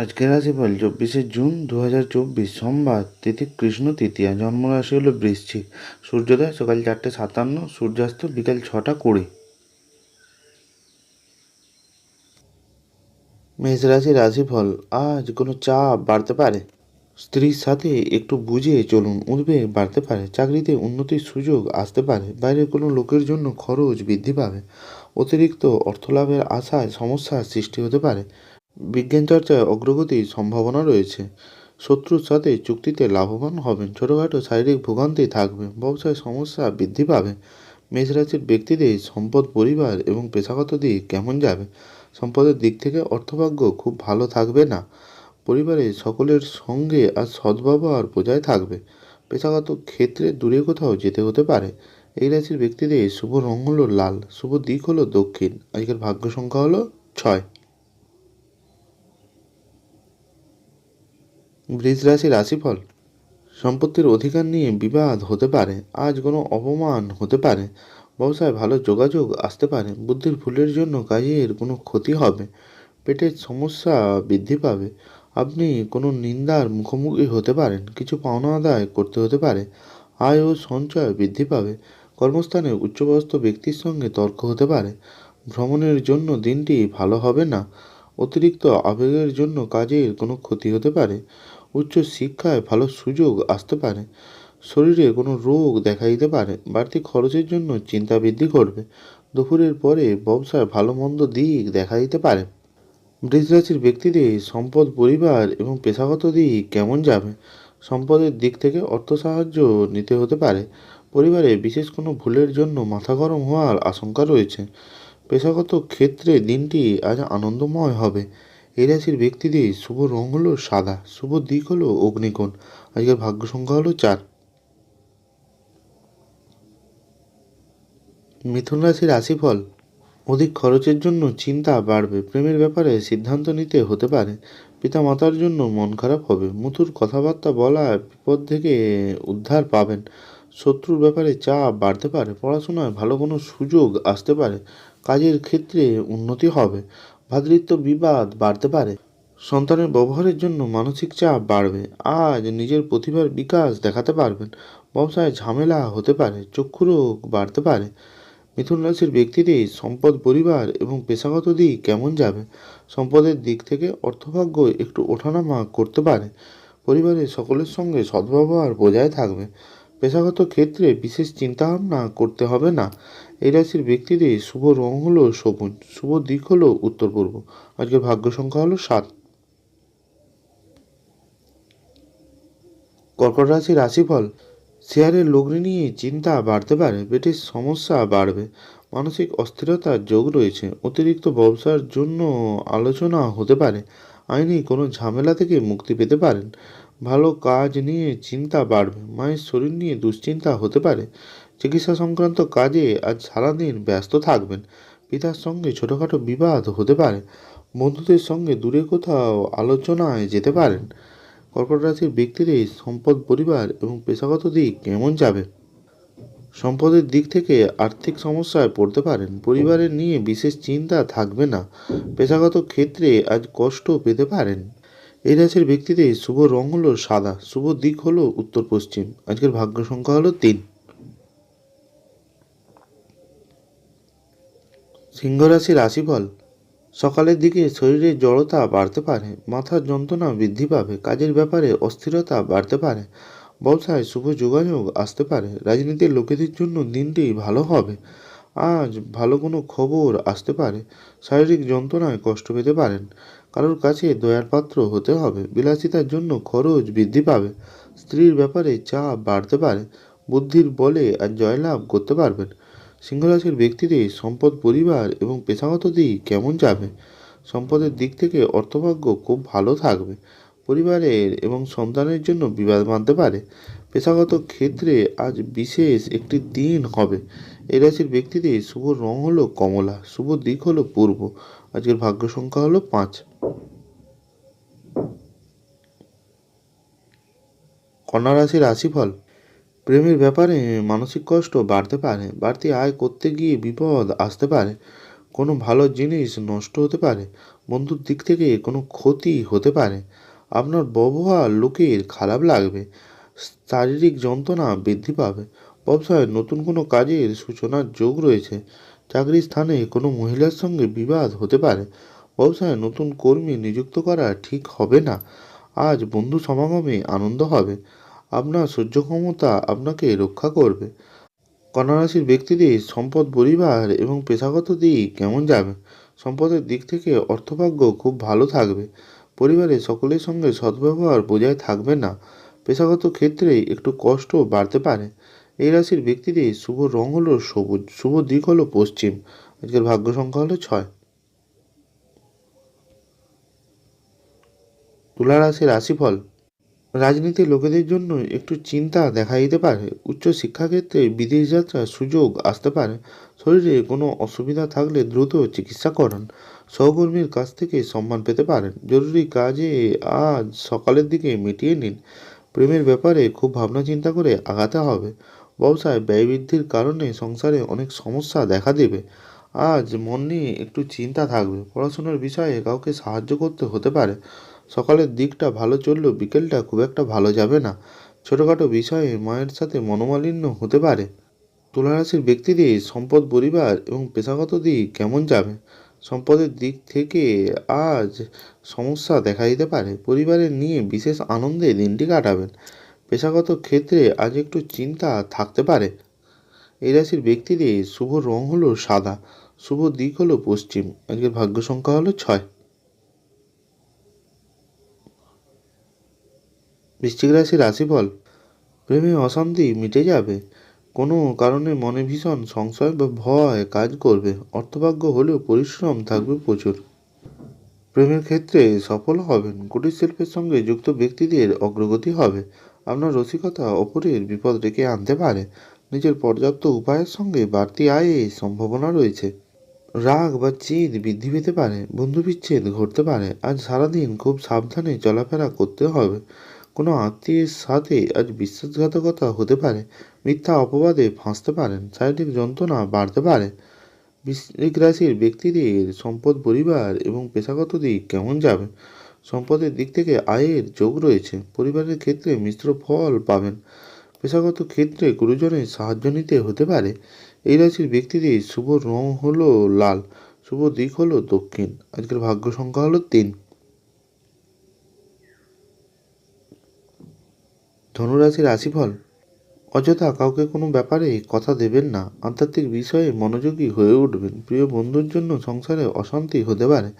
আজকের রাশিফল চব্বিশে জুন দু হাজার চব্বিশ, সোমবার, তিথি কৃষ্ণ তৃতীয়া জন্মরাশি হলো বৃশ্চিক। সূর্যোদয় সকাল চারটে সাতান্ন, সূর্যাস্ত বিকাল ছটা কুড়ি। মেষ রাশি রাশিফল আজ কোনো চাপ বাড়তে পারে? স্ত্রীর সাথে একটু বুঝে চলুন, উদ্বেগ বাড়তে পারে, চাকরিতে উন্নতির সুযোগ আসতে পারে, বাইরের কোনো লোকের জন্য খরচ বৃদ্ধি পাবে, অতিরিক্ত অর্থলাভের আশায় সমস্যার সৃষ্টি হতে পারে বিজ্ঞান চর্চায় অগ্রগতির সম্ভাবনা রয়েছে। শত্রুর সাথে চুক্তিতে লাভবান হবেন। ছোটোখাটো শারীরিক ভোগান্তি থাকবে, ব্যবসায় সমস্যা বৃদ্ধি পাবে। মেষ রাশির ব্যক্তিদের সম্পদ, পরিবার এবং পেশাগত দিক কেমন যাবে? সম্পদের দিক থেকে অর্থভাগ্য খুব ভালো থাকবে না। পরিবারে সকলের সঙ্গে আর সদ্ব্যবহার বজায় থাকবে। পেশাগত ক্ষেত্রে দূরে কোথাও যেতে হতে পারে। এই রাশির ব্যক্তিদের শুভ রং হলো লাল, শুভ দিক হলো দক্ষিণ। আজকের ভাগ্য সংখ্যা হলো ছয়। বৃষ রাশি রাশিফল। সম্পত্তির অধিকার নিয়ে বিবাদ হতে পারে, আজ কোনো অপমান হতে পারে, ব্যবসায় ভালো যোগাযোগ আসতে পারে, বুদ্ধির ভুলের জন্য কাজের কোনো ক্ষতি হবে, পেটের সমস্যা বৃদ্ধি পাবে, আপনি কোনো নিন্দার মুখোমুখি হতে পারেন, কিছু পাওনা আদায় করতে হতে পারে, আয় ও সঞ্চয় বৃদ্ধি পাবে, কর্মস্থানে উচ্চপদস্থ ব্যক্তির সঙ্গে তর্ক হতে পারে, ভ্রমণের জন্য দিনটি ভালো হবে না, অতিরিক্ত আবেগের জন্য কাজের কোনো ক্ষতি হতে পারে উচ্চ শিক্ষায় ভালো সুযোগ আসতে পারে। শরীরে কোনো রোগ দেখা দিতে পারে। বাড়তি খরচের জন্য চিন্তা বৃদ্ধি করবে। দুপুরের পরে ব্যবসায় ভালো মন্দ দিক দেখা দিতে পারে। বৃষ রাশির ব্যক্তিদের সম্পদ, পরিবার এবং পেশাগত দিক কেমন যাবে? সম্পদের দিক থেকে অর্থ সাহায্য নিতে হতে পারে। পরিবারে বিশেষ কোনো ভুলের জন্য মাথা গরম হওয়ার আশঙ্কা রয়েছে। পেশাগত ক্ষেত্রে দিনটি আজ আনন্দময় হবে। এই রাশির ব্যক্তিদের শুভ রং হলো সাদা, শুভ দিক হলো অগ্নিকোণ। আজকের ভাগ্য সংখ্যা হলো চার। মিথুন রাশির রাশিফল, অধিক খরচের জন্য চিন্তা বাড়বে, প্রেমের ব্যাপারে সিদ্ধান্ত নিতে হতে পারে। পিতা মাতার জন্য মন খারাপ হবে, মধুর কথাবার্তা বলা বিপদ থেকে উদ্ধার পাবেন। শত্রুর ব্যাপারে চাপ বাড়তে পারে, পড়াশোনায় ভালো কোনো সুযোগ আসতে পারে, কাজের ক্ষেত্রে উন্নতি হবে। ভ্রাতৃত্ব বিবাদ বাড়তে পারে। সন্তানের ব্যবহারের জন্য মানসিক চাপ বাড়বে। আজ নিজের প্রতিভার বিকাশ দেখাতে পারবেন। ব্যবসায় ঝামেলা হতে পারে, চক্ষু রোগ বাড়তে পারে। মিথুন রাশির ব্যক্তিদের সম্পদ পরিবার এবং পেশাগত দিক কেমন যাবে? সম্পদের দিক থেকে অর্থভাগ্য একটু ওঠানামা করতে পারে। পরিবারের সকলের সঙ্গে সদ্ব্যবহার বজায় থাকবে। পেশাগত ক্ষেত্রে বিশেষ চিন্তাভাবনা করতে হবে না। এই রাশির ব্যক্তিদের শুভ রং হলো সবুজ শুভ দিক হলো উত্তর পূর্ব আজকে ভাগ্য সংখ্যা হলো সাত। কর্কট রাশির রাশিফল, শেয়ারের লগ্নি নিয়ে চিন্তা বাড়তে পারে, পেটের সমস্যা বাড়বে, মানসিক অস্থিরতার যোগ রয়েছে, অতিরিক্ত ব্যবসার জন্য আলোচনা হতে পারে, আইনি কোনো ঝামেলা থেকে মুক্তি পেতে পারেন, ভালো কাজ নিয়ে চিন্তা বাড়বে, মায়ের শরীর নিয়ে দুশ্চিন্তা হতে পারে চিকিৎসা সংক্রান্ত কাজে আজ সারাদিন ব্যস্ত থাকবেন। পিতার সঙ্গে ছোটোখাটো বিবাদ হতে পারে, বন্ধুদের সঙ্গে দূরে কোথাও আলোচনায় যেতে পারেন। কর্কট রাশির ব্যক্তিদের সম্পদ পরিবার এবং পেশাগত দিক কেমন যাবে? সম্পদের দিক থেকে আর্থিক সমস্যায় পড়তে পারেন, পরিবারের নিয়ে বিশেষ চিন্তা থাকবে না, পেশাগত ক্ষেত্রে আজ কষ্ট পেতে পারেন। এই রাশির ব্যক্তিদের শুভ রং হলো সাদা, শুভ দিক হলো উত্তর পশ্চিম আজকের ভাগ্য সংখ্যা হলো তিন। সিংহ রাশির রাশিফল, সকালের দিকে শরীরের জড়তা বাড়তে পারে, মাথার যন্ত্রণা বৃদ্ধি পাবে, কাজের ব্যাপারে অস্থিরতা বাড়তে পারে ব্যবসায় শুভ যোগাযোগ আসতে পারে, রাজনীতির লোকেদের জন্য দিনটি ভালো হবে, আজ ভালো কোনো খবর আসতে পারে, শারীরিক যন্ত্রণায় কষ্ট পেতে পারেন, কারোর কাছে দয়ার পাত্র হতে হবে, বিলাসিতার জন্য খরচ বৃদ্ধি পাবে, স্ত্রীর ব্যাপারে চাপ বাড়তে পারে, বুদ্ধির বলে আর জয়লাভ করতে পারবেন সিংহরাশির ব্যক্তিদের সম্পদ, পরিবার এবং পেশাগত দিক কেমন যাবে? সম্পদের দিক থেকে অর্থভাগ্য খুব ভালো থাকবে। পরিবারের এবং সন্তানের জন্য বিবাদ মানতে পারে। পেশাগত ক্ষেত্রে আজ বিশেষ একটি দিন হবে। এই রাশির ব্যক্তিদের শুভ রং হলো কমলা, শুভ দিক হলো পূর্ব। আজকের ভাগ্য সংখ্যা হলো পাঁচ। কন্যা রাশির রাশিফল প্রেমের ব্যাপারে মানসিক কষ্ট বাড়তে পারে, বাড়তি আয় করতে গিয়ে বিপদ আসতে পারে, কোনো ভালো জিনিস নষ্ট হতে পারে, বন্ধুর দিক থেকে কোনো ক্ষতি হতে পারে, আপনার ব্যবহার লোকের খারাপ লাগবে, শারীরিক যন্ত্রণা বৃদ্ধি পাবে, ব্যবসায় নতুন কোনো কাজের সূচনার যোগ রয়েছে, চাকরির স্থানে কোনো মহিলার সঙ্গে বিবাদ হতে পারে, ব্যবসায় নতুন কর্মী নিযুক্ত করা ঠিক হবে না, আজ বন্ধু সমাগমে আনন্দ হবে আপনার সহ্য ক্ষমতা আপনাকে রক্ষা করবে। কন্যা রাশির ব্যক্তিদের সম্পদ পরিবার এবং পেশাগত দিক কেমন যাবে? সম্পদের দিক থেকে অর্থভাগ্য খুব ভালো থাকবে। পরিবারে সকলের সঙ্গে সদ্ব্যবহার বজায় থাকবে না। পেশাগত ক্ষেত্রে একটু কষ্ট বাড়তে পারে। এই রাশির ব্যক্তিদের শুভ রং হলো সবুজ, শুভ দিক হলো পশ্চিম। আজকের ভাগ্য সংখ্যা হলো ছয়। তুলা রাশির রাশিফল রাজনীতির লোকেদের জন্য একটু চিন্তা দেখা দিতে পারে। উচ্চ শিক্ষাক্ষেত্রে বিদেশ যাত্রার সুযোগ আসতে পারে। শরীরে কোনো অসুবিধা থাকলে দ্রুত চিকিৎসা করান। সহকর্মীর কাছ থেকে সম্মান পেতে পারেন। জরুরি কাজে আজ সকালের দিকে মিটিয়ে নিন। প্রেমের ব্যাপারে খুব ভাবনা চিন্তা করে আগাতে হবে। ব্যবসায় ব্যয় বৃদ্ধির কারণে সংসারে অনেক সমস্যা দেখা দেবে। আজ মন নিয়ে একটু চিন্তা থাকবে। পড়াশোনার বিষয়ে কাউকে সাহায্য করতে হতে পারে। সকালের দিকটা ভালো চললেও বিকেলটা খুব একটা ভালো যাবে না। ছোটোখাটো বিষয়ে মায়ের সাথে মনোমালিন্য হতে পারে। তুলারাশির ব্যক্তিদের সম্পদ পরিবার এবং পেশাগত দিক কেমন যাবে? সম্পদের দিক থেকে আজ সমস্যা দেখা দিতে পারে। পরিবারের নিয়ে বিশেষ আনন্দে দিনটি কাটাবেন। পেশাগত ক্ষেত্রে আজ একটু চিন্তা থাকতে পারে। এই রাশির ব্যক্তিদের শুভ রং হলো সাদা, শুভ দিক হলো পশ্চিম, আজকের ভাগ্য সংখ্যা হলো ছয়। বৃশ্চিক রাশির রাশিফল প্রেমে অশান্তি মিটে যাবে। কোনো কারণে মনে ভীষণ সংশয় বা ভয় কাজ করবে। অর্থভাগ্য হলেও পরিশ্রম থাকবে প্রচুর। প্রেমের ক্ষেত্রে সফল হবেন, কুটির শিল্পের সঙ্গে যুক্ত ব্যক্তিদের অগ্রগতি হবে। আপনার রসিকতা অপরের বিপদ ডেকে আনতে পারে। নিজের পর্যাপ্ত উপায়ের সঙ্গে বাড়তি আয়ের সম্ভাবনা রয়েছে। রাগ বা চিদ বৃদ্ধি পেতে পারে বন্ধু বিচ্ছেদ ঘটতে পারে। আজ সারাদিন খুব সাবধানে চলাফেরা করতে হবে। কোনো আত্মীয়ের সাথে আজ বিশ্বাসঘাতকতা হতে পারে, মিথ্যা অপবাদে ফাঁসতে পারেন শারীরিক যন্ত্রণা বাড়তে পারে। বৃশ্চিক রাশির ব্যক্তিদের সম্পদ, পরিবার এবং পেশাগত দিক কেমন যাবে? সম্পদের দিক থেকে আয়ের যোগ রয়েছে, পরিবারের ক্ষেত্রে মিশ্র ফল পাবেন, পেশাগত ক্ষেত্রে গুরুজনের সাহায্য নিতে হতে পারে। এই রাশির ব্যক্তিদের শুভ রং হলো লাল, শুভ দিক হলো দক্ষিণ, আজকের ভাগ্য সংখ্যা হলো তিন। ধনুরাশির রাশিফল? অযথা কাউকে কোনো ব্যাপারে কথা দেবেন না। আধ্যাত্মিক বিষয়ে মনোযোগী হয়ে উঠবেন। প্রিয় বন্ধুর জন্য সংসারে অশান্তি হতে পারে।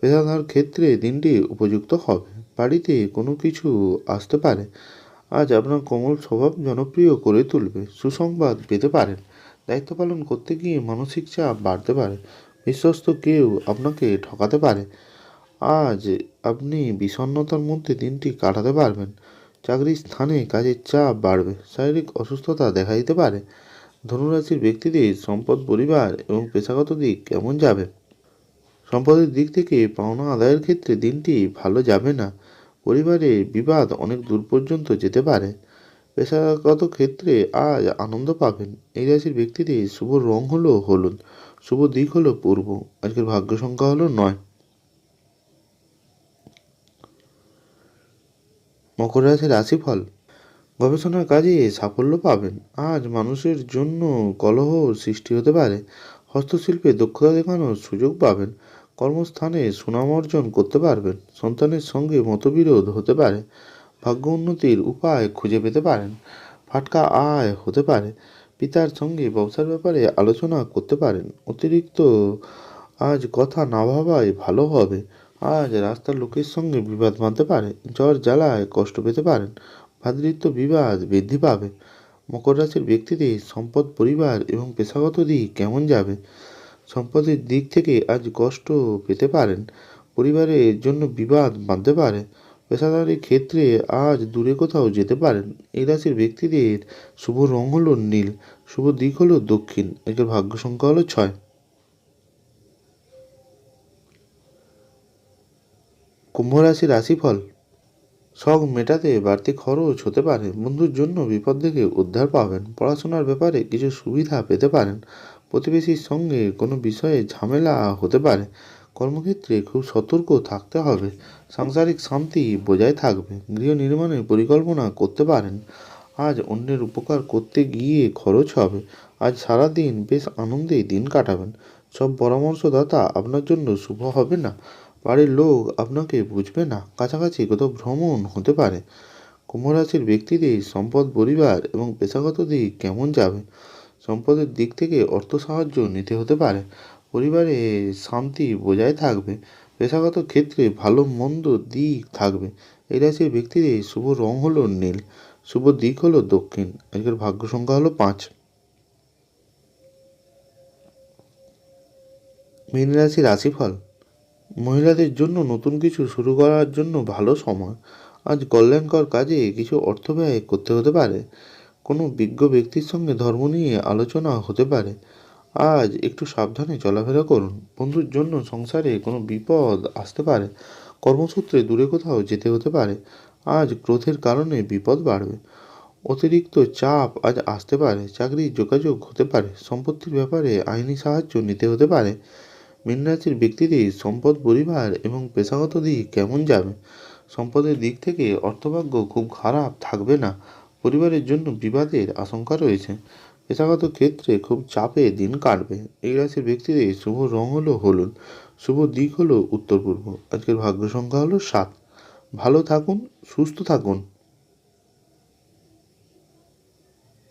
পেশাদার ক্ষেত্রে দিনটি উপযুক্ত হবে। বাড়িতে কোনো কিছু আসতে পারে। আজ আপনার কোমল স্বভাব জনপ্রিয় করে তুলবে। সুসংবাদ পেতে পারেন। দায়িত্ব পালন করতে গিয়ে মানসিক চাপ বাড়তে পারে। বিশ্বস্ত কেউ আপনাকে ঠকাতে পারে। আজ আপনি বিষণ্ণতার মধ্যে দিনটি কাটাতে পারবেন। চাকরির স্থানে কাজের চাপ বাড়বে, শারীরিক অসুস্থতা দেখা দিতে পারে। ধনুরাশির ব্যক্তিদের সম্পদ পরিবার এবং পেশাগত দিক কেমন যাবে? সম্পদের দিক থেকে পাওনা আদায়ের ক্ষেত্রে দিনটি ভালো যাবে না। পরিবারে বিবাদ অনেক দূর পর্যন্ত যেতে পারে। পেশাগত ক্ষেত্রে আজ আনন্দ পাবেন। এই রাশির ব্যক্তিদের শুভ রং হলো হলুদ, শুভ দিক হলো পূর্ব, আজকের ভাগ্য সংখ্যা হলো নয়। মকর রাশির রাশিফল। গবেষণার কাজে সাফল্য পাবেন। আজ মানুষের জন্য কলহ সৃষ্টি হতে পারে। হস্তশিল্পে দক্ষতা দেখানোর সুযোগ পাবেন। কর্মস্থানে সুনাম অর্জন করতে পারবেন। সন্তানের সঙ্গে মতবিরোধ হতে পারে। ভাগ্য উন্নতির উপায় খুঁজে পেতে পারেন। ফাটকা আয় হতে পারে। পিতার সঙ্গে ব্যবসার ব্যাপারে আলোচনা করতে পারেন। অতিরিক্ত আজ কথা না ভাবাই ভালো হবে। আজ রাস্তার লোকের সঙ্গে বিবাদ বাঁধতে পারে, জ্বর জ্বালায় কষ্ট পেতে পারেন ভ্রাতৃত্ব বিবাদ বৃদ্ধি পাবে। মকর রাশির ব্যক্তিদের সম্পদ, পরিবার এবং পেশাগত দিক কেমন যাবে? সম্পদের দিক থেকে আজ কষ্ট পেতে পারেন, পরিবারের জন্য বিবাদ বাঁধতে পারে পেশাদারি ক্ষেত্রে আজ দূরে কোথাও যেতে পারেন। এই রাশির ব্যক্তিদের শুভ রং হলো নীল, শুভ দিক হলো দক্ষিণ এদের ভাগ্য সংখ্যা হলো ছয়। কুম্ভ রাশির রাশিফল। শখ মেটাতে বাড়তি খরচ হতে পারে। বন্ধুর জন্য বিপদ থেকে উদ্ধার পাবেন। পড়াশোনার ব্যাপারে কিছু সুবিধা পেতে পারেন। প্রতিবেশীর সঙ্গে কোনো বিষয়ে ঝামেলা হতে পারে। কর্মক্ষেত্রে খুব সতর্ক থাকতে হবে। সাংসারিক শান্তি বজায় থাকবে। গৃহ নির্মাণের পরিকল্পনা করতে পারেন। আজ অন্যের উপকার করতে গিয়ে খরচ হবে। আজ সারাদিন বেশ আনন্দেই দিন কাটাবেন। সব পরামর্শদাতা আপনার জন্য শুভ হবে না। বাড়ির লোক আপনাকে বুঝবে না। কাছাকাছি কোথাও ভ্রমণ হতে পারে। কুম্ভ রাশির ব্যক্তিদের সম্পদ পরিবার এবং পেশাগত দিক কেমন যাবে? সম্পদের দিক থেকে অর্থ সাহায্য নিতে হতে পারে। পরিবারে শান্তি বজায় থাকবে। পেশাগত ক্ষেত্রে ভালো মন্দ দিক থাকবে। এই রাশির ব্যক্তিদের শুভ রং হলো নীল, শুভ দিক হলো দক্ষিণ। আজকের ভাগ্য সংখ্যা হলো পাঁচ। মীন রাশি রাশিফল মহিলাদের জন্য নতুন কিছু শুরু করার জন্য ভালো সময়। আজ কল্যাণকর কাজে কিছু অর্থ ব্যয় করতে হতে পারে। কোনো বিজ্ঞ ব্যক্তির সঙ্গে ধর্ম নিয়ে আলোচনা হতে পারে। আজ একটু সাবধানে চলাফেরা করুন। বন্ধুর জন্য সংসারে কোনো বিপদ আসতে পারে। কর্মসূত্রে দূরে কোথাও যেতে হতে পারে। আজ ক্রোধের কারণে বিপদ বাড়বে। অতিরিক্ত চাপ আজ আসতে পারে। চাকরির যোগাযোগ হতে পারে। সম্পত্তির ব্যাপারে আইনি সাহায্য নিতে হতে পারে। মীন রাশির ব্যক্তিদের সম্পদ, পরিবার এবং পেশাগত দিক কেমন যাবে? সম্পদের দিক থেকে অর্থভাগ্য খুব খারাপ থাকবে না। পরিবারের জন্য বিবাদের আশঙ্কা রয়েছে। পেশাগত ক্ষেত্রে খুব চাপে দিন কাটবে। এই রাশির ব্যক্তিদের শুভ রং হলো হলুদ, শুভ দিক হলো উত্তর পূর্ব আজকের ভাগ্য সংখ্যা হলো সাত। ভালো থাকুন, সুস্থ থাকুন।